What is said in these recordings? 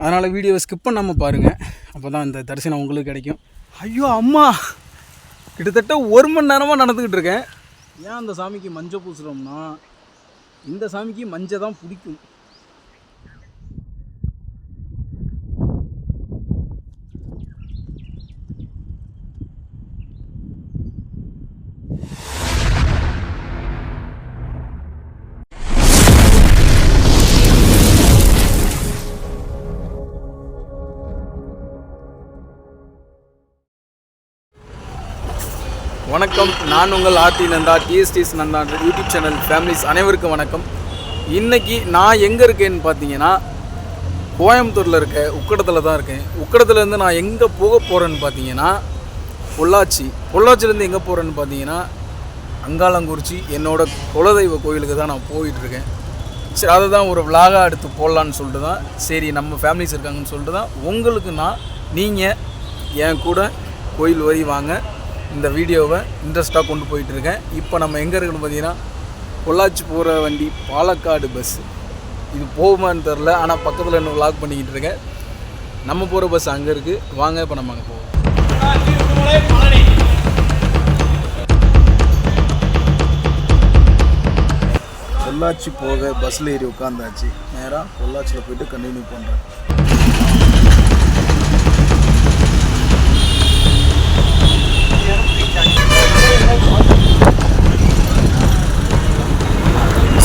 அதனால் வீடியோவை ஸ்கிப் பண்ணாமல் பாருங்கள் அப்போ தான் இந்த தரிசனம் உங்களுக்கு கிடைக்கும். ஐயோ அம்மா! கிட்டத்தட்ட ஒரு மணி நேரமாக நடந்துக்கிட்டு இருக்கேன். ஏன் அந்த சாமிக்கு மஞ்சள் பூசுகிறோம்னா இந்த சாமிக்கு மஞ்சள் தான் பிடிக்கும். வணக்கம். நான் உங்கள் ஆர்டி நந்தா டிஎஸ்டிஎஸ் நந்தா யூடியூப் சேனல் ஃபேமிலிஸ் அனைவருக்கும் வணக்கம். இன்றைக்கி நான் எங்கே இருக்கேன்னு பார்த்தீங்கன்னா கோயம்புத்தூரில் இருக்க உக்கடத்தில் தான் இருக்கேன். உக்கடத்துலேருந்து நான் எங்கே போக போகிறேன்னு பார்த்தீங்கன்னா பொள்ளாச்சி. பொள்ளாச்சிலேருந்து எங்கே போகிறேன்னு பார்த்தீங்கன்னா அங்காளங்குறிச்சி என்னோட குலதெய்வ கோயிலுக்கு தான் நான் போயிட்டுருக்கேன் சரி அதை தான் ஒரு விலாகாக எடுத்து போடலான்னு சொல்லிட்டு தான் சரி நம்ம ஃபேமிலிஸ் இருக்காங்கன்னு சொல்லிட்டு தான் உங்களுக்கு நான் நீங்கள் என் கூட கோயில் வரி வாங்க. இந்த வீடியோவை இன்ட்ரெஸ்ட்டாக கொண்டு போயிட்டு இருக்கேன் இப்போ நம்ம எங்கே இருக்குன்னு பார்த்தீங்கன்னா பொள்ளாச்சி போகிற வண்டி பாலக்காடு பஸ்ஸு இது போகுமான்னு தெரில ஆனால் பக்கத்தில் இன்னும் லாக் பண்ணிக்கிட்டு இருக்கேன். நம்ம போகிற பஸ் அங்கே இருக்குது வாங்க இப்போ நம்ம அங்கே போவோம். பொள்ளாச்சி போக பஸ்ஸில் ஏறி உட்காந்தாச்சு நேராக பொள்ளாச்சியில் போயிட்டு கண்டினியூ பண்ணுறேன்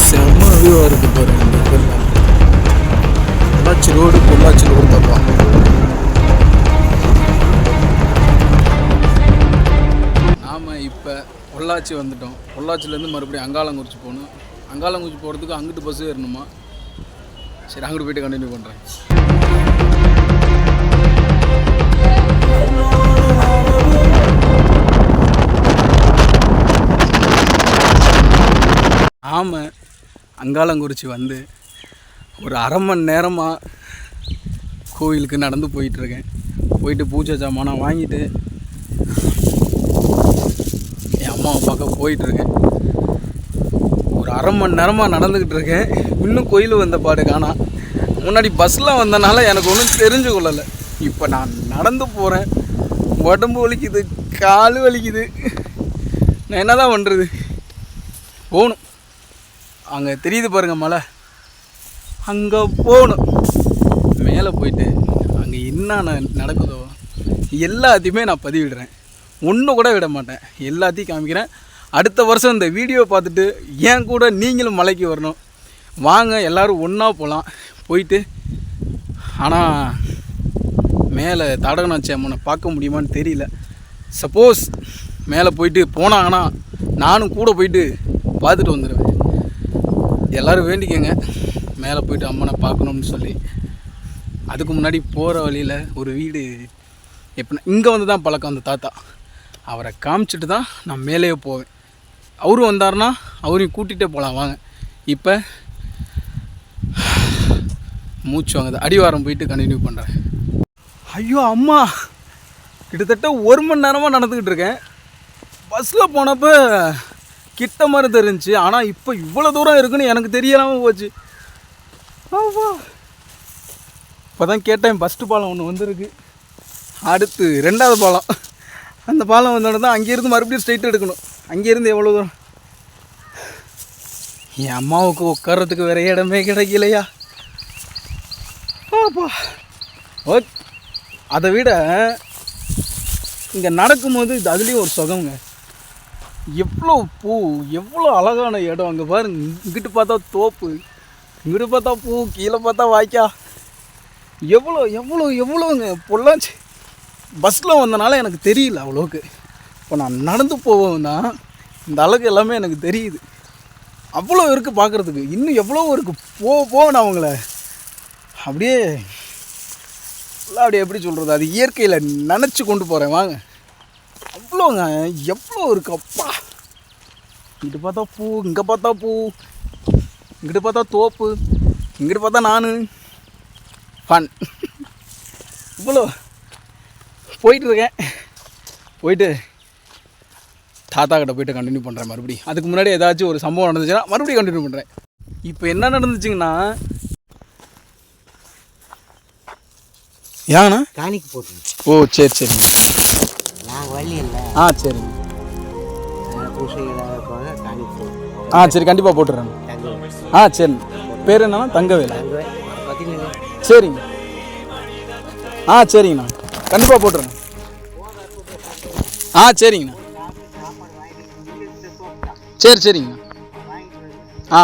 செம்ம வியூவாக இருக்குது பாருங்க இந்த இடத்துல. பொள்ளாச்சி ரோடு பொள்ளாச்சி ரோடு தப்பா. நாம் இப்போ பொள்ளாச்சி வந்துட்டோம். பொள்ளாச்சிலேருந்து மறுபடியும் அங்காளங்குறிச்சி போகணும். அங்காளங்குறிச்சி போகிறதுக்கு அங்கிட்டு பஸ் ஏறணுமா? சரி அங்கிட்டு போயிட்டு கண்டினியூ பண்ணுறேன் ஆமாம் அங்காளங்குறிச்சி வந்து ஒரு அரை மணி நேரமாக கோயிலுக்கு நடந்து போயிட்டுருக்கேன். போயிட்டு பூஜை சாமானம் வாங்கிட்டு என் அம்மாவை பார்க்க போயிட்டுருக்கேன். ஒரு அரை மணி நேரமாக நடந்துக்கிட்டு இருக்கேன் இன்னும் கோயில் வந்த பாடு காணா. முன்னாடி பஸ்ஸில் வந்தனால எனக்கு ஒன்றும் தெரிஞ்சு கொள்ளலை. இப்போ நான் நடந்து போகிறேன் உடம்பு வலிக்குது கால் வலிக்குது. நான் என்ன தான் பண்ணுறது போகணும் அங்கே தெரியுது பாருங்கள் மலை. அங்கே போகணும். மேலே போயிட்டு அங்கே என்ன ந- நடக்குதோ எல்லாத்தையுமே நான் பதிவிடுறேன். ஒன்று கூட விட மாட்டேன். எல்லாத்தையும் காமிக்கிறேன். அடுத்த வருஷம் இந்த வீடியோ பார்த்துட்டு ஏன் கூட நீங்களும் மலைக்கு வரணும். வாங்க எல்லோரும் ஒன்றா போகலாம் போயிட்டு ஆனால் மேலே தடகனாச்சி அம்மனை பார்க்க முடியுமான்னு தெரியல. சப்போஸ் மேலே போயிட்டு போனாங்கன்னா நானும் கூட போயிட்டு பார்த்துட்டு வந்துடுவேன் எல்லோரும் வேண்டிக்கங்க. மேலே போயிட்டு அம்மனை பார்க்கணும்னு சொல்லி. அதுக்கு முன்னாடி போகிற வழியில் ஒரு வீடு எப்படின்னா இங்கே வந்து தான் பழக்கம் அந்த தாத்தா. அவரை காமிச்சிட்டு தான் நான் மேலேயே போவேன். அவரும் வந்தார்னா அவரையும் கூட்டிகிட்டே போகலாம் வாங்க. இப்போ மூச்சு வாங்குது. அடிவாரம் போயிட்டு கண்டினியூ பண்ணுறேன் ஐயோ அம்மா! கிட்டத்தட்ட ஒரு மணி நேரமாக நடந்துக்கிட்டு இருக்கேன். பஸ்ஸில் போனப்போ கிட்ட மாதிரி தெரிஞ்சு ஆனால் இப்போ இவ்வளோ தூரம் இருக்குன்னு எனக்கு தெரியலாமல் போச்சு. இப்போ தான் கேட்டேன் ஃபஸ்ட்டு பாலம் ஒன்று வந்திருக்கு. அடுத்து ரெண்டாவது பாலம். அந்த பாலம் வந்தோடனே தான் அங்கேருந்து மறுபடியும் ஸ்ட்ரைட் எடுக்கணும். அங்கேருந்து எவ்வளோ தூரம்? என் அம்மாவுக்கு உட்கார்றதுக்கு வேற இடமே கிடைக்கலையா? ஆப்பா ஓக். அதை விட இங்கே நடக்கும்போது இது அதுலேயும் ஒரு சுகங்க எவ்வளோ பூ எவ்வளோ அழகான இடம். அங்கே பாருங்க இங்கிட்டு பார்த்தா தோப்பு இங்கிட்டு பார்த்தா பூ கீழே பார்த்தா வாய்க்கா. எவ்வளோ எவ்வளோ எவ்வளோங்க. பொள்ளாச்சி பஸ்ஸில் வந்தனால எனக்கு தெரியல அவ்வளோக்கு. இப்போ நான் நடந்து போவேன்னா இந்த அழகு எல்லாமே எனக்கு தெரியுது. அவ்வளோ இருக்குது பார்க்குறதுக்கு. இன்னும் எவ்வளோ இருக்குது போக போக நான் அவங்கள அப்படியே எல்லாம் அப்படியே எப்படி சொல்கிறது அது இயற்கையில் நினச்சி கொண்டு போகிறேன் வாங்க. அவ்வளோங்க எவ்வளோ இருக்கு அப்பா இங்கிட்டு பார்த்தா பூ இங்கே பார்த்தா பூ. இங்கிட்டு பார்த்தா தோப்பு இங்கிட்டு பார்த்தா நான். ஃபன் இவ்வளோ. போயிட்டு இருக்கேன். போயிட்டு தாத்தா கிட்ட போயிட்டு கண்டினியூ பண்ணுறேன் மறுபடியும். அதுக்கு முன்னாடி ஏதாச்சும் ஒரு சம்பவம் நடந்துச்சுன்னா மறுபடியும் கண்டினியூ பண்ணுறேன் இப்போ என்ன நடந்துச்சுங்கன்னா ஏங்கண்ணா காணிக்கு போட்டுருங்க. ஓ சரி சரிங்க நாங்கள் வழி இல்லை ஆ சரிங்க. ஆ சரி கண்டிப்பாக போட்டுறேன். ஆ சரி. பேர் என்னன்னா தங்கவேலா. சரிங்க. ஆ சரிங்கண்ணா. கண்டிப்பாக போட்டுருங்க ஆ சரிங்கண்ணா. சரி சரிங்கண்ணா. ஆ.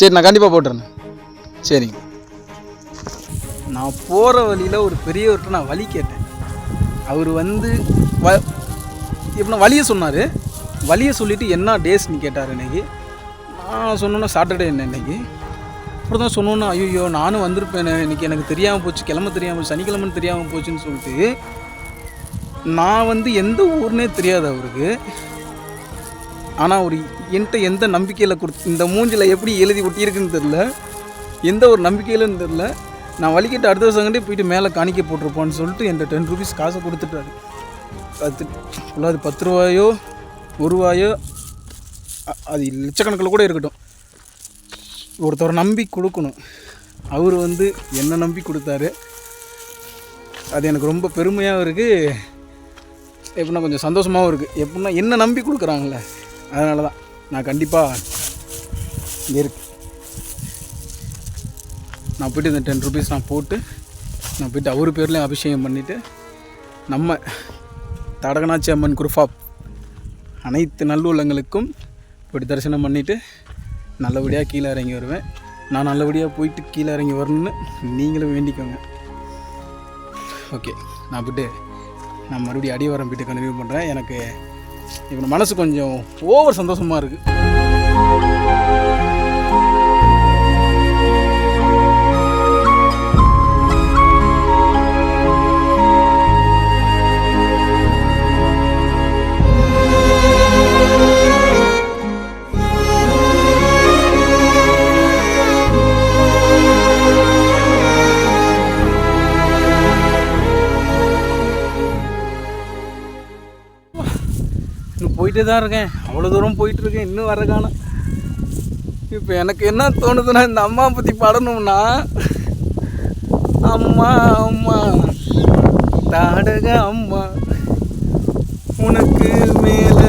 சரி நான் கண்டிப்பாக போட்டுறேண்ணா. சரிங்க. நான் போகிற வழியில் ஒரு பெரியவர்கிட்ட நான் வழி கேட்டேன். அவர் வந்து வ எப்படின்னா வழியை சொன்னார். வழியை சொல்லிவிட்டு என்ன டேஸ்ன்னு கேட்டார் இன்றைக்கி நான் சொன்னோன்னா சாட்டர்டே என்ன இன்னைக்கு? அப்புறம் தான் சொன்னோன்னா ஐயோ நானும் வந்திருப்பேனே. இன்னைக்கு எனக்கு தெரியாமல் போச்சு. கிளம்ப தெரியாமல் சனிக்கிழமைன்னு தெரியாமல் போச்சுன்னு சொல்லிட்டு நான் வந்து எந்த ஊர்னே தெரியாது அவருக்கு. ஆனால் ஒரு என்கிட்ட எந்த நம்பிக்கையில் கொடுத்து இந்த மூஞ்சில் எப்படி எழுதி ஒட்டியிருக்குன்னு தெரில எந்த ஒரு நம்பிக்கையிலன்னு தெரில நான் வலிக்கிட்டு அடுத்த செகண்டே போயிட்டு மேலே காணிக்க போட்டிருப்போன்னு சொல்லிட்டு என்கிட்ட டென் ருபீஸ் காசை கொடுத்துட்டாரு. அது அது பத்து ரூபாயோ ஒரு ரூபாயோ அது லட்சக்கணக்கில் கூட இருக்கட்டும். ஒருத்தரை நம்பி கொடுக்கணும். அவர் வந்து என்னை நம்பி கொடுத்தாரு. அது எனக்கு ரொம்ப பெருமையாகவும் இருக்குது எப்படின்னா கொஞ்சம் சந்தோஷமாகவும் இருக்குது எப்படின்னா என்ன நம்பி கொடுக்குறாங்களே அதனால தான் நான் கண்டிப்பாக இங்கே இருக்கு நான் போயிட்டு இந்த டென் ருபீஸ் நான் போட்டு நான் போய்ட்டு அவர் பேர்லேயும் அபிஷேகம் பண்ணிவிட்டு நம்ம தடகநாச்சி அம்மன் குருஃபாப் அனைத்து நல்லுள்ளங்களுக்கும் இப்படி தரிசனம் பண்ணிவிட்டு நல்லபடியாக கீழே இறங்கி வருவேன். நான் நல்லபடியாக போயிட்டு கீழே இறங்கி வரணும்னு நீங்களும் வேண்டிக்கோங்க. ஓகே நான் போயிட்டு நான் மறுபடியும் அடிவாரம் போய்ட்டு கண்டினியூ பண்ணுறேன் எனக்கு இப்போ மனசு கொஞ்சம் ஓவர் சந்தோஷமாக இருக்குது போயிட்டே தான் இருக்கேன். அவ்வளோ தூரம் போயிட்டுருக்கேன் இன்னும் வர காணும் இப்போ எனக்கு என்ன தோணுதுன்னா இந்த அம்மா பற்றி பாடணும்னா அம்மா அம்மா தாடக அம்மா உனக்கு மேலே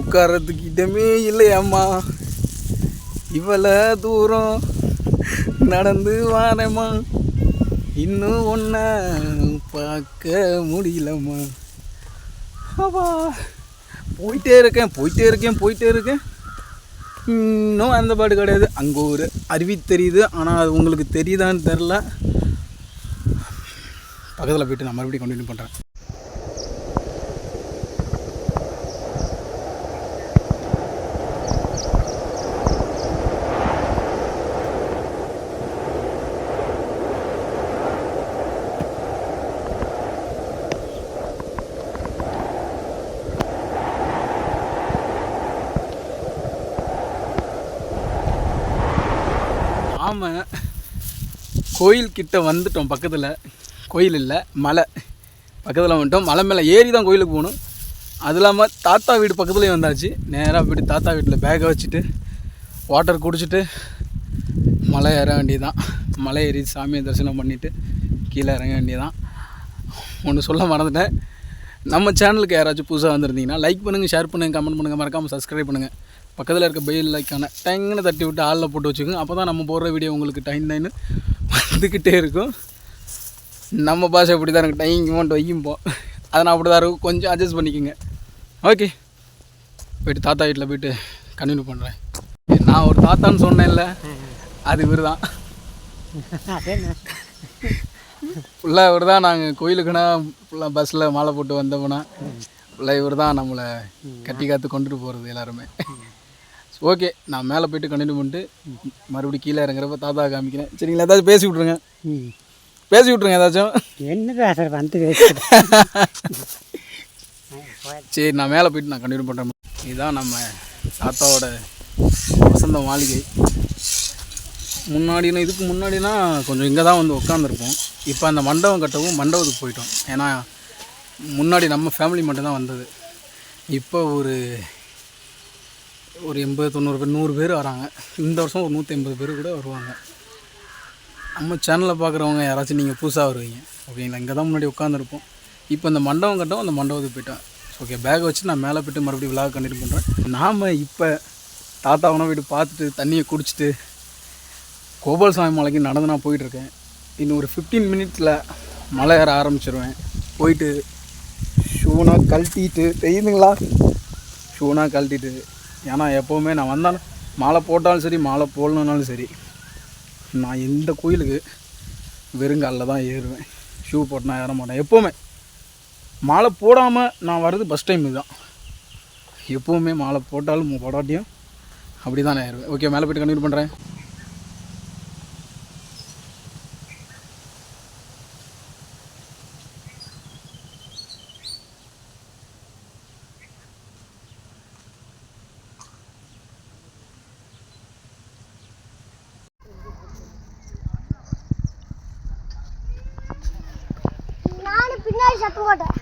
உட்கார்றதுக்கு இடமே இல்லையம்மா இவ்வளோ தூரம் நடந்து வாரேம்மா. இன்னும் ஒன்ன பார்க்க முடியலம்மா. அப்பா. போயிட்டே இருக்கேன் போயிட்டே இருக்கேன் போயிட்டே இருக்கேன். இன்னும் அந்த பாடு கிடையாது. அங்கே ஒரு அருவி தெரியுது. ஆனால் அது உங்களுக்கு தெரியுதான்னு தெரில பக்கத்தில் போயிட்டு நான் மறுபடியும் கண்டினியூ பண்ணுறேன் கோயில் கிட்ட வந்துட்டோம் பக்கத்தில். கோயில் இல்லை மலை. பக்கத்தில் வந்துட்டோம். மலை மேலே ஏறி தான் கோயிலுக்கு போகணும். அது இல்லாமல் தாத்தா வீடு பக்கத்துலேயும் வந்தாச்சு. நேராக போயிட்டு தாத்தா வீட்டில் பேக்கை வச்சுட்டு வாட்டர் குடிச்சிட்டு மலை ஏற வேண்டியதுதான். மலை ஏறி சாமியை தரிசனம் பண்ணிவிட்டு கீழே இறங்க வேண்டியதுதான். ஒன்று சொல்ல மறந்துட்டேன். நம்ம சேனலுக்கு யாராச்சும் புதுசாக வந்திருந்தீங்கன்னா லைக் பண்ணுங்கள் ஷேர் பண்ணுங்கள் கமெண்ட் பண்ணுங்கள் மறக்காமல் சப்ஸ்கிரைப் பண்ணுங்கள் பக்கத்தில் இருக்க பெயில் லைக்கான டைங்னு தட்டி விட்டு ஆளில் போட்டு வச்சுக்கோங்க. அப்போ தான் நம்ம போடுற வீடியோ உங்களுக்கு டைம் டைன்னு வந்துக்கிட்டே இருக்கும். நம்ம பாஷை இப்படி தான் எனக்கு டைம் அமௌண்ட் வைக்கும்போம் அதை நான் அப்படி தான் இருக்கும். கொஞ்சம் அட்ஜஸ்ட் பண்ணிக்கோங்க. ஓகே போயிட்டு தாத்தா வீட்டில் போயிட்டு கண்டினியூ பண்ணுறேன் நான் ஒரு தாத்தான்னு சொன்னேன்ல அது இவர் தான் ஃபுல்லாக இவர் தான் நாங்கள் கோயிலுக்குன்னா ஃபுல்லாக பஸ்ஸில் மாலை போட்டு வந்தோம்னா ஃபுல்லாக இவர் தான் நம்மளை கட்டி காத்து கொண்டுட்டு போகிறது எல்லாருமே. ஓகே நான் மேலே போயிட்டு கண்டினியூ பண்ணிட்டு மறுபடியும் கீழே இறங்குறப்ப தாத்தா காமிக்கிறேன். சரிங்களா ஏதாச்சும் பேசி விட்ருங்க ம். பேசி விட்ருங்க ஏதாச்சும். என்ன பேசுகிற வந்து சரி நான் மேலே போயிட்டு நான் கண்டினியூ பண்ணுறேன் இதுதான் நம்ம தாத்தாவோட வசந்த மாளிகை. முன்னாடினா இதுக்கு முன்னாடினா கொஞ்சம் இங்கே தான் வந்து உட்காந்துருப்போம் இப்போ அந்த மண்டபம் கட்டவும் மண்டபத்துக்கு போயிட்டோம். ஏன்னா முன்னாடி நம்ம ஃபேமிலி மட்டும்தான் வந்தது. இப்போ ஒரு ஒரு எண்பது தொண்ணூறு பேர் நூறு பேர் வராங்க. இந்த வருஷம் ஒரு நூற்றி எண்பது பேர் கூட வருவாங்க. நம்ம சேனலில் பார்க்குறவங்க யாராச்சும் நீங்கள் புதுசாக வருவீங்க. ஓகேங்களா இங்கே தான் முன்னாடி உட்காந்துருப்போம் இப்போ இந்த மண்டபம் கட்டோம் அந்த மண்டபத்துக்கு போயிட்டேன். ஓகே பேக்கை வச்சு நான் மேலே போய்ட்டு மறுபடியும் விழா கண்டினியூ பண்ணுறேன் நாம் இப்போ தாத்தாவனை வீடு பார்த்துட்டு தண்ணியை குடிச்சிட்டு கோபாலசாமி மலைக்கு நடந்து நான் போயிட்டுருக்கேன். இன்னும் ஒரு ஃபிஃப்டீன் மினிட்ஸில் மலை ஏற ஆரம்பிச்சிருவேன். போயிட்டு ஷூனாக கழட்டிட்டு தெரியுதுங்களா? ஷூனாக கழட்டிட்டு. ஏன்னா எப்போவுமே நான் வந்தாலும் மாலை போட்டாலும் சரி மாலை போடணுன்னாலும் சரி நான் எந்த கோயிலுக்கு வெறுங்காலில் தான் ஏறுவேன். ஷூ போட்டு நான் ஏற மாட்டேன். எப்போவுமே மாலை போடாமல் நான் வர்றது ஃபஸ்ட் டைம் இதுதான் எப்போவுமே மாலை போட்டாலும் போடாட்டியும் அப்படி தான் நான் ஏறுவேன். ஓகே மேலே போய்ட்டு கண்டினியூ பண்ணுறேன் சத்தம் போட்டேன்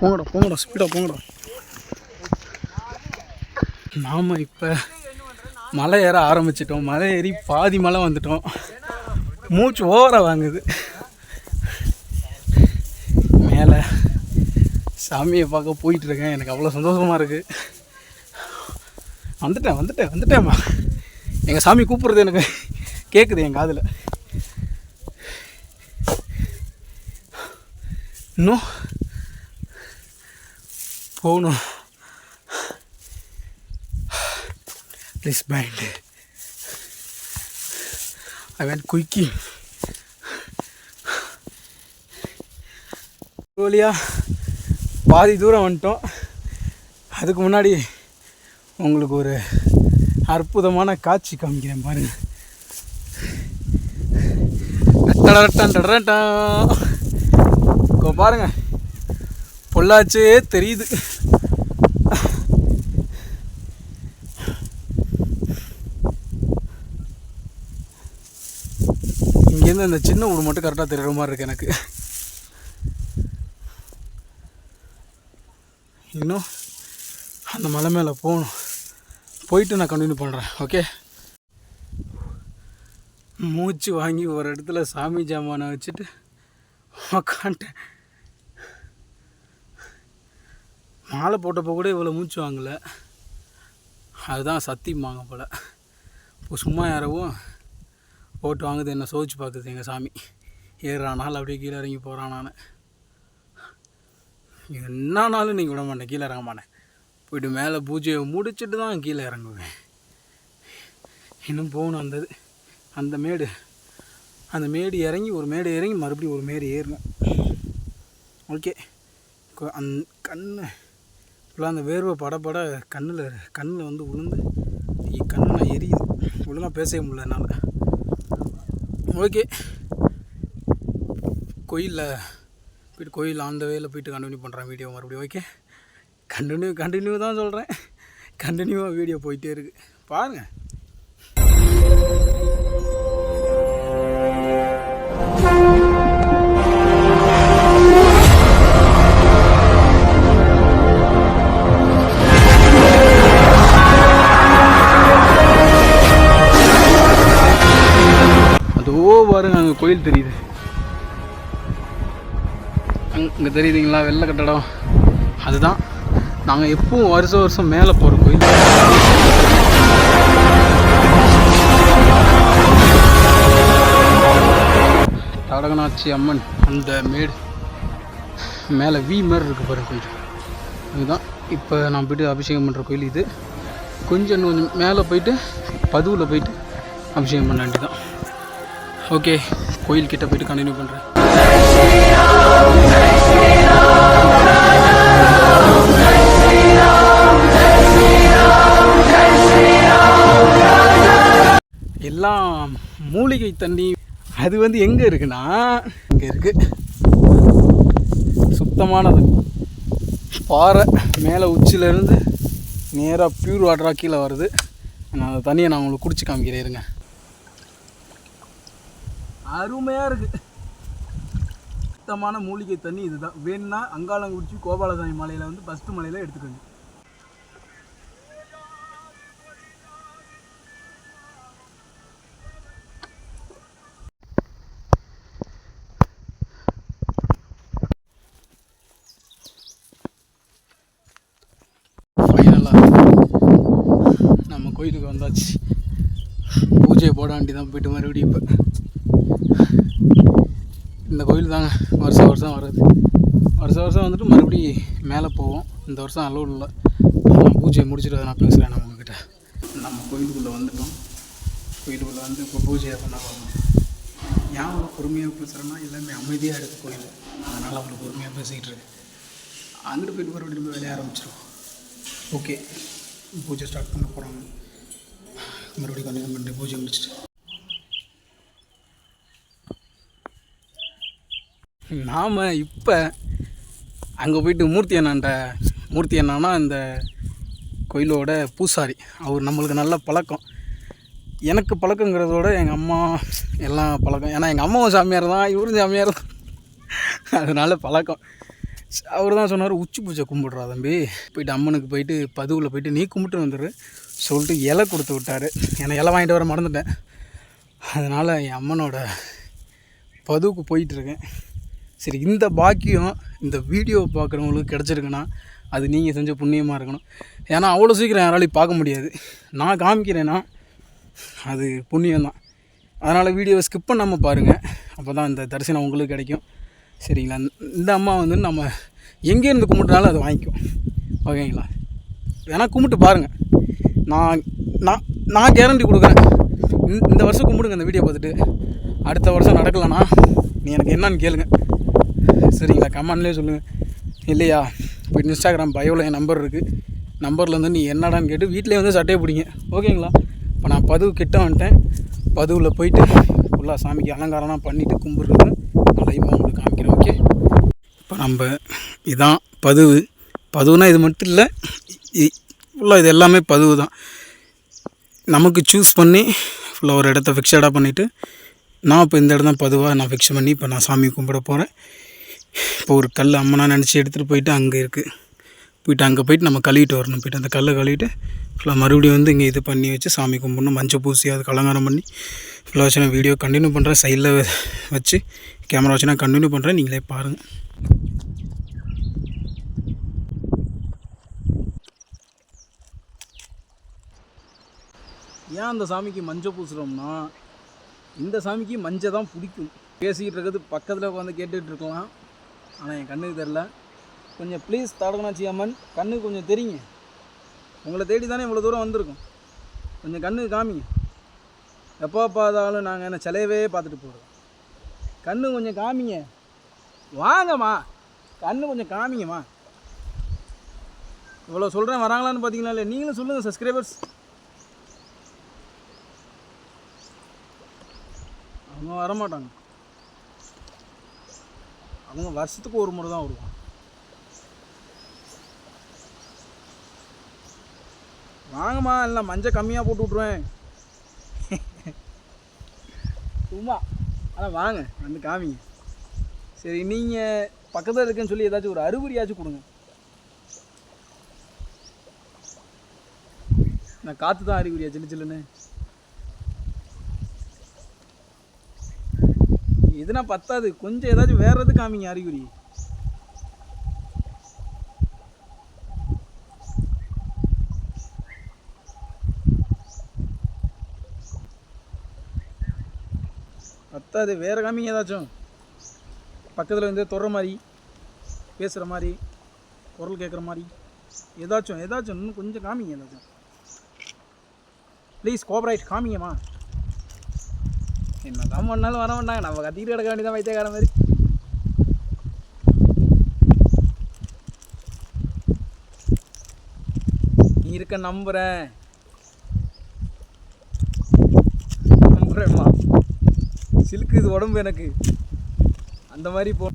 போங்கடா போங்கடா ஸ்பீடாக போங்கடா. நாம் இப்போ மலை ஏற ஆரம்பிச்சிட்டோம். மலை ஏறி பாதி மலை வந்துட்டோம். மூச்சு ஓவராக வாங்குது. மேலே சாமியை பார்க்க போயிட்டுருக்கேன் எனக்கு அவ்வளோ சந்தோஷமாக இருக்குது வந்துட்டேன் வந்துட்டேன் வந்துட்டேம்மா. எங்கள் சாமி கூப்பிட்றது எனக்கு கேட்குது என் காதில். இன்னும் போகணும் please mind I want quickie வழியாக பாதி தூரம் வந்துட்டோம். அதுக்கு முன்னாடி உங்களுக்கு ஒரு அற்புதமான காட்சி காமிக்கிறேன் பாருங்கள் டடடடன் டடடடன். இப்போ பாருங்க. பொள்ளாச்சே தெரியுது. இங்கேருந்து அந்த சின்ன ஊர் மட்டும் கரெக்டாக தெரியுற மாதிரி இருக்கு எனக்கு. இன்னும் அந்த மலை மேலே போகணும். போயிட்டு நான் கண்டினியூ பண்ணுறேன் ஓகே மூச்சு வாங்கி ஒரு இடத்துல சாமி ஜாமானை வச்சுட்டு உக்காந்துட்டேன். மாலை போட்டப்போ கூட இவ்வளோ மூச்சு வாங்கலை. அதுதான் சத்தியமாங்க போல். இப்போ சும்மா யாரவும் போட்டு வாங்குது என்ன சோதிச்சு பார்க்குது எங்கள் சாமி. ஏறுறானாலும் அப்படியே கீழே இறங்கி போகிறான் நான். என்ன நாளும் நீங்கள் விட மாட்டேன் கீழே இறங்க மாட்டேன். போயிட்டு மேலே பூஜையை முடிச்சுட்டு தான் கீழே இறங்குவேன். இன்னும் போகணும் அந்தது அந்த மேடு. அந்த மேடு இறங்கி ஒரு மேடு இறங்கி மறுபடியும் ஒரு மேடு ஏறணும். ஓகே. அந் கண்ணு. ஃபுல்லாக அந்த வேர்வை படப்பட கண்ணில் கண்ணில் வந்து உளுந்து. கண்ணெலாம் எரியுது. ஒழுங்காக பேசவே முடியல என்னால். ஓகே. கோயிலில் போயிட்டு கோயில் அந்த வேயில் போயிட்டு கண்டினியூ பண்ணுறேன் வீடியோ மறுபடியும் ஓகே கண்டினியூ கண்டினியூ தான் சொல்கிறேன் கண்டினியூவாக வீடியோ போயிட்டே இருக்குது பாருங்கள் அதோ பாருங்க அங்கே கோயில் தெரியுது. அங்கே தெரியுதுங்களா? வெள்ளை கட்டடம். அதுதான். நாங்கள் எப்பவும் வருஷம் வருஷம் மேலே போகிற கோயில். தடகநாச்சி அம்மன் அந்த மேடு. மேலே வி மாதிரி இருக்குது பாருங்க கொஞ்சம். இதுதான் இப்போ நான் போயிட்டு அபிஷேகம் பண்ணுற கோயில் இது. கொஞ்சம் இன்னும் கொஞ்சம் மேலே போயிட்டு பதுவில் போயிட்டு அபிஷேகம் பண்ண வேண்டியதான் ஓகே கோயில் கிட்ட போயிட்டு கண்டினியூ பண்ணுறேன் எல்லாம் மூலிகை தண்ணி. அது வந்து எங்கே இருக்குன்னா இங்கே இருக்கு. சுத்தமானது. பாறை மேலே உச்சியிலேருந்து நேராக ப்யூர் வாட்டராக கீழே வருது. நான் அந்த தண்ணியை நான் உங்களுக்கு குடிச்சு காமிக்கிறேன் இருங்க. அருமையாக இருக்குது சுத்தமான மூலிகை தண்ணி இதுதான். வேணும்னா அங்காளங்குறிச்சி கோபாலசாமி மலையில் வந்து ஃபஸ்ட்டு மலையில் எடுத்துக்கோங்க. கோயிலுக்கு வந்தாச்சு. பூஜை போடாண்டி தான் போயிட்டு மறுபடியும் இப்போ. இந்த கோயில் தாங்க வருஷம் வருஷம் வர்றது. வருஷம் வருஷம் வந்துட்டு மறுபடியும் மேலே போவோம். இந்த வருஷம் அலோடு இல்லை. நான் பூஜையை முடிச்சுட்டு அதை நான் பேசுகிறேன் நம்ம உங்ககிட்ட. நம்ம கோயிலுக்குள்ளே வந்துட்டோம். கோயிலுக்குள்ளே வந்து இப்போ பூஜையை பண்ண போகிறோம் ஏன் அவ்வளோ பொறுமையாக பேசுகிறேன்னா எல்லாமே அமைதியாக இருக்குது கோயில் அதனால் அவ்வளோ பொறுமையாக பேசிக்கிட்டு இருக்கு. அங்கிட்டு போயிட்டு மறுபடியும் போய் விளையாட ஆரம்பிச்சிருவோம். ஓகே. பூஜை ஸ்டார்ட் பண்ண போகிறாங்க மறுபடியும் கொஞ்சம் பண்ணிட்டு பூஜை முடிச்சுட்டு. நாம் இப்போ அங்கே போயிட்டு மூர்த்தி அண்ணாண்ட மூர்த்தி அண்ணான்னா இந்த கோயிலோட பூசாரி. அவர் நம்மளுக்கு நல்ல பழக்கம். எனக்கு பழக்கங்கிறதோட எங்கள் அம்மா எல்லாம் பழக்கம். ஏன்னா எங்கள் அம்மாவும் சாமியார் தான் இவரும் சாமியார் தான். அதனால பழக்கம். அவர் தான் சொன்னார் உச்சி பூஜை கும்பிட்றா தம்பி. போயிட்டு அம்மனுக்கு போயிட்டு பதுவில் போயிட்டு நீ கும்பிட்டு வந்துடு சொல்லிட்டு இலை கொடுத்து விட்டார். ஏன்னா இலை வாங்கிட்டு வர மறந்துட்டேன். அதனால் என் அம்மனோட பதுவுக்கு போயிட்டுருக்கேன் சரி இந்த பாக்கியம் இந்த வீடியோ பார்க்குறவங்களுக்கு கிடச்சிருக்குன்னா அது நீங்கள் செஞ்ச புண்ணியமாக இருக்கணும். ஏன்னா அவ்வளோ சீக்கிரம் யாராலையும் பார்க்க முடியாது. நான் காமிக்கிறேன்னா அது புண்ணியம்தான். அதனால் வீடியோவை ஸ்கிப் பண்ணாமல் பாருங்கள் அப்போ தான் இந்த தரிசனம் உங்களுக்கு கிடைக்கும். சரிங்களா? இந்த அம்மா வந்து நம்ம எங்கேருந்து கும்பிட்றாலும் அது வாங்கிக்கும். ஓகேங்களா? வேணால் கும்பிட்டு பாருங்கள் நான் நான் நான் கேரண்டி கொடுக்குறேன். இந்த- இந்த வருஷம் கும்பிடுங்க இந்த வீடியோ பார்த்துட்டு. அடுத்த வருஷம் நடக்கலைன்னா நீ எனக்கு என்னன்னு கேளுங்க. சரிங்களா கமெண்ட்லேயே சொல்லுங்கள் இல்லையா? இப்போ இன்ஸ்டாகிராம் பயோவில் என் நம்பர் இருக்குது நம்பர்லேருந்து நீ என்னடான்னு கேட்டு வீட்டிலே வந்து சட்டையை பிடிங்க. ஓகேங்களா? இப்போ நான் பதுவு கிட்ட வந்துட்டேன். பதுவில் போயிட்டு ஃபுல்லாக சாமிக்கு அலங்காரம்லாம் பண்ணிவிட்டு கும்பிட்றது லைவாக உங்களுக்கு காமிக்கிறேன் ஓகே இப்போ நம்ம இதான் பதுவு. பதுவுனா இது மட்டும் இல்லை ஃபுல்லாக இது எல்லாமே பதுவு தான். நமக்கு சூஸ் பண்ணி ஃபுல்லாக ஒரு இடத்த ஃபிக்ஸடாக பண்ணிவிட்டு நான் இப்போ இந்த இடம் தான் பதுவாக நான் ஃபிக்ஸ் பண்ணி இப்போ நான் சாமி கும்பிட போகிறேன் இப்போ ஒரு கல் அம்மனா நினச்சி எடுத்துகிட்டு போயிட்டு அங்கே இருக்குது போயிட்டு அங்கே போயிட்டு நம்ம கழுவிட்டு வரணும். போயிட்டு அந்த கல்லை கழுவிட்டு ஃபுல்லாக மறுபடியும் வந்து இங்கே இது பண்ணி வச்சு சாமி கும்பிடணும். மஞ்சள் பூசி அதுக்கு அலங்காரம் பண்ணி ஃபுல்லாக வச்சு நான் வீடியோ கண்டினியூ பண்ணுறேன் சைடில் வச்சு கேமரா வச்சு நான் கண்டினியூ பண்ணுறேன் நீங்களே பாருங்கள் ஏன் அந்த சாமிக்கு மஞ்சள் பூசுகிறோம்னா இந்த சாமிக்கு மஞ்சள் தான் பிடிக்கும். பேசிக்கிட்டு இருக்கிறது பக்கத்தில் உட்காந்து கேட்டுகிட்டு இருக்கலாம். ஆனால் என் கண்ணுக்கு தெரில கொஞ்சம் ப்ளீஸ் தாடகனாச்சி அம்மன் கண்ணுக்கு கொஞ்சம் தெரியுங்க. உங்களை தேடி தானே இவ்வளோ தூரம் வந்திருக்கோம். கொஞ்சம் கண்ணுக்கு காமிங்க. எப்போ பார்த்தாலும் நாங்கள் என்ன சிலையவே பார்த்துட்டு போகிறோம் கண்ணு கொஞ்சம் காமிங்க. வாங்கம்மா கண்ணு கொஞ்சம் காமிங்கம்மா இவ்வளோ சொல்கிறேன் வராங்களான்னு பார்த்தீங்களா இல்லை நீங்களும் சொல்லுங்கள் சப்ஸ்கிரைபர்ஸ் அவங்க வரமாட்டாங்க. அவங்க வருஷத்துக்கு ஒரு முறை தான் வருவான் வாங்கம்மா இல்லை மஞ்சள் கம்மியாக போட்டு விட்ருவேன் சும்மா. ஆனால் வாங்க வந்து காமிங்க. சரி நீங்கள் பக்கத்தில் இருக்குன்னு சொல்லி ஏதாச்சும் ஒரு அறிகுறியாச்சும் கொடுங்க. நான் காற்று தான் அறிகுறியா சில்லு சில்லுன்னு. இதுனா பத்தாது. கொஞ்சம் ஏதாச்சும் வேற எது காமிங்க அறிகுறி. பத்தாது. வேற காமிங்க ஏதாச்சும். பக்கத்தில் வந்து தொடுற மாதிரி பேசுகிற மாதிரி குரல் கேட்குற மாதிரி ஏதாச்சும் ஏதாச்சும் இன்னும் கொஞ்சம் காமிங்க ஏதாச்சும். ப்ளீஸ் கோபரைட் காமிங்கம்மா. என்ன தான் பண்ணாலும் வர மாட்டாங்க. நம்ம கத்திக்கிட்டு கிடக்க வேண்டியதான் வைத்தியக்கார மாதிரி. நீ இருக்க நம்புறேன். நம்புறேம்மா. சிலுக்கு இது உடம்பு எனக்கு. அந்த மாதிரி போ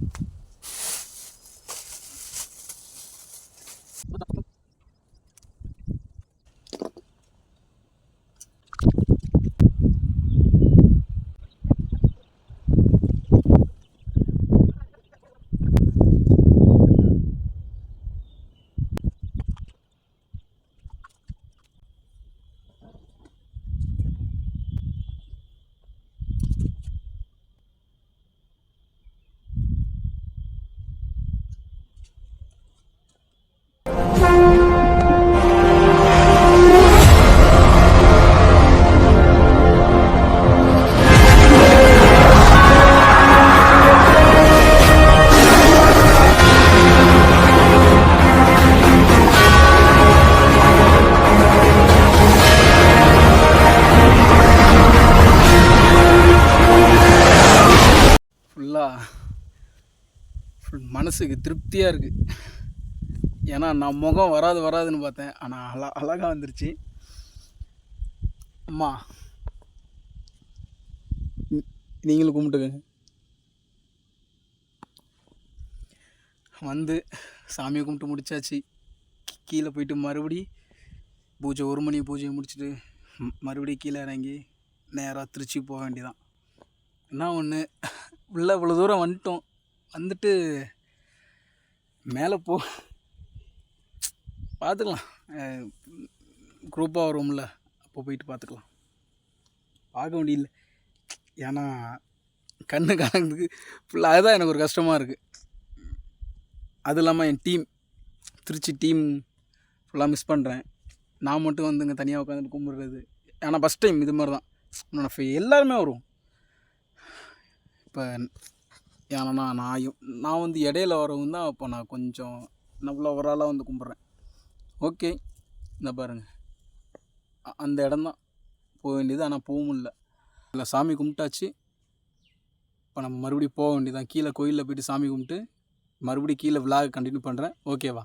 ஃபுல் மனசுக்கு திருப்தியாக இருக்குது ஏன்னா நான் முகம் வராது வராதுன்னு பார்த்தேன். ஆனால் அழ அழகாக வந்துருச்சு. அம்மா. நீங்களும் கும்பிட்டுக்கங்க. வந்து சாமியை கும்பிட்டு முடிச்சாச்சு. கீழே போயிட்டு மறுபடி பூஜை ஒரு மணி பூஜையை முடிச்சுட்டு மறுபடியும் கீழே இறங்கி நேராக திருச்சி போக வேண்டியதான் என்ன ஒன்று உள்ளே இவ்வளோ தூரம் வந்துட்டோம். வந்துட்டு மேலே போ பார்த்துக்கலாம் குரூப்பாக வரும்ல அப்போ போயிட்டு பார்த்துக்கலாம் பார்க்க முடியல. ஏன்னா கண்ணு கலங்குறதுக்கு ஃபுல்லாக அதுதான் எனக்கு ஒரு கஷ்டமாக இருக்குது அது இல்லாமல் என் டீம் திருச்சி டீம் ஃபுல்லாக மிஸ் பண்ணுறேன் நான் மட்டும் வந்து இங்கே தனியாக உட்காந்து கும்பிட்றது. ஆனால் ஃபஸ்ட் டைம் இது மாதிரி தான் என்னோட ஃபே- எல்லாருமே வரும் இப்போ ஏன்னா நான் நான் வந்து இடையில வரவும் தான் அப்போ நான் கொஞ்சம் நம்மள ஒரு ஆளாக வந்து கும்பிட்றேன். ஓகே இந்த பாருங்கள் அந்த இடம் தான். போக வேண்டியது ஆனால் போக முடியல. இல்லை சாமி கும்பிட்டாச்சு. இப்போ நம்ம மறுபடியும் போக வேண்டியதான் கீழே கோயிலில் போயிட்டு சாமி கும்பிட்டு மறுபடியும் கீழே விழாக கண்டினியூ பண்ணுறேன் ஓகேவா?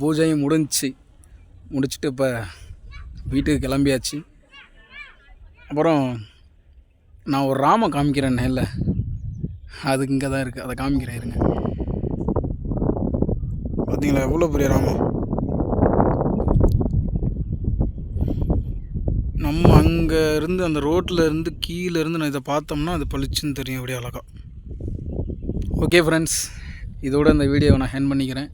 பூஜையும் முடிஞ்சுச்சு முடிச்சுட்டு இப்போ வீட்டுக்கு கிளம்பியாச்சு. அப்புறம் நான் ஒரு ராம காமிக்கிறேன் இல்லை அதுக்கு இங்கே தான் இருக்குது அதை காமிக்கிறேன் இருங்க. பார்த்தீங்களா எவ்வளோ பெரிய ராமம் நம்ம அங்கே இருந்து அந்த ரோட்டில் இருந்து கீழே இருந்து நான் இதை பார்த்தோம்னா அது பளிச்சுன்னு தெரியும் அப்படியே அழகா. ஓகே ஃப்ரெண்ட்ஸ் இதோட இந்த வீடியோவை நான் ஹேண்ட் பண்ணிக்கிறேன்.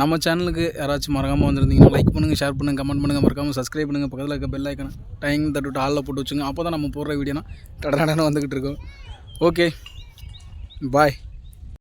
நம்ம சேனலுக்கு யாராச்சும் மறக்காமல் வந்திருந்தீங்கன்னா லைக் பண்ணுங்கள் ஷேர் பண்ணுங்கள் கமெண்ட் பண்ணுங்கள் மறக்காமல் சப்ஸ்கிரைப் பண்ணுங்கள் பக்கத்தில் இருக்க பெல் ஐக்கனை டைம் தட்டுவிட்டு ஆளில் போட்டு வச்சுங்க. அப்போ தான் நம்ம போடுற வீடியோனா டடடன்னு வந்துக்கிட்டு இருக்கோம். Okay bye